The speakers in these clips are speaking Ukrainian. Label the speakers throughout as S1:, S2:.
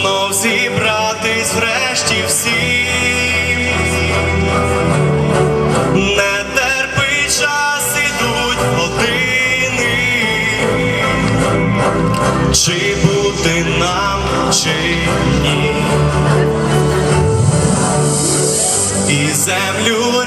S1: знов зібратись врешті всі, не терпи час ідуть години, чи бути нам,
S2: чи ні, і
S1: землю.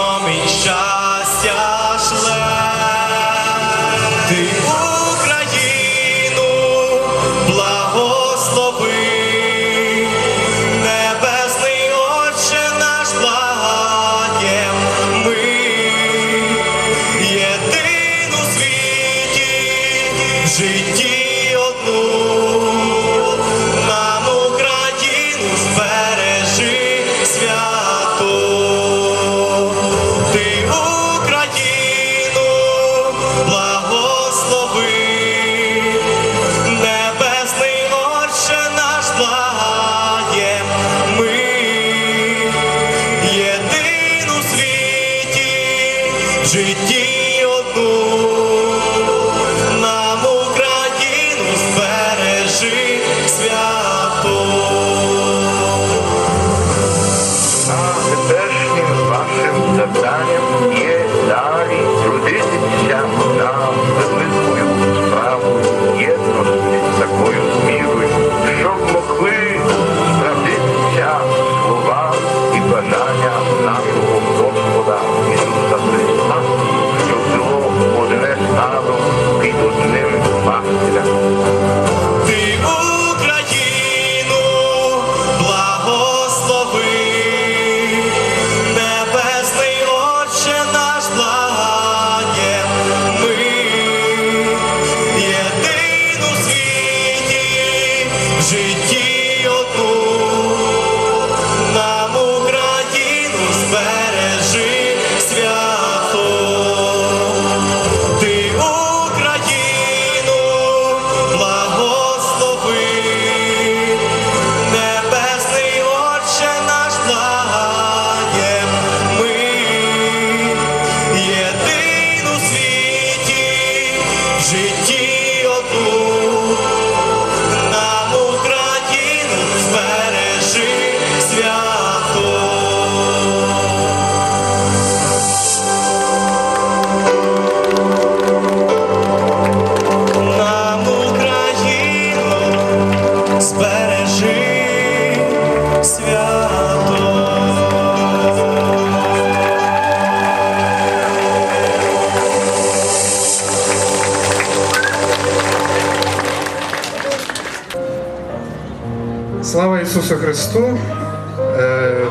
S1: homem
S3: já Oh. Христу. Е,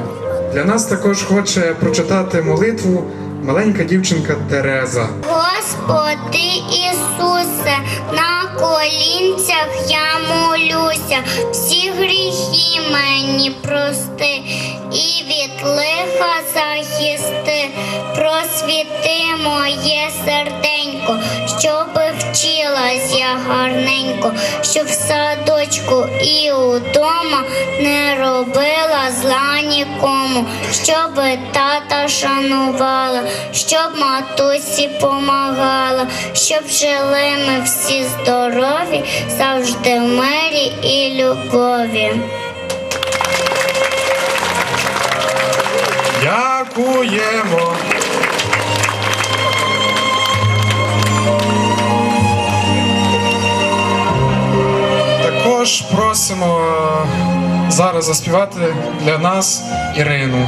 S3: для нас також хоче прочитати молитву маленька дівчинка Тереза.
S4: Господи Ісусе, на колінцях я молюся, всі гріхи мені прости і від лиха захисти, просвіти моє серденько, щоб вчилась я гарненько, щоб в садочку і удома не робила зла нікому, щоб тата шанувала, щоб матусі помагала, щоб жили ми всі здорові, завжди в мирі і любові.
S5: Дякуємо. Також просимо зараз заспівати для нас Ірину.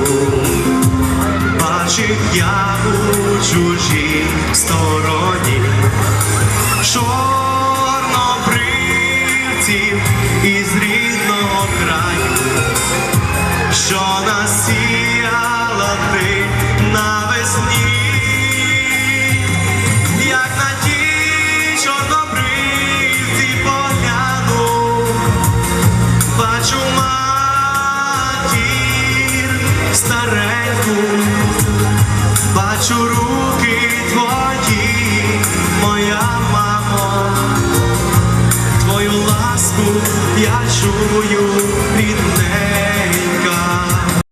S6: бачив я у чужій стороні, чорнобривців із рідного краю, що
S1: нас.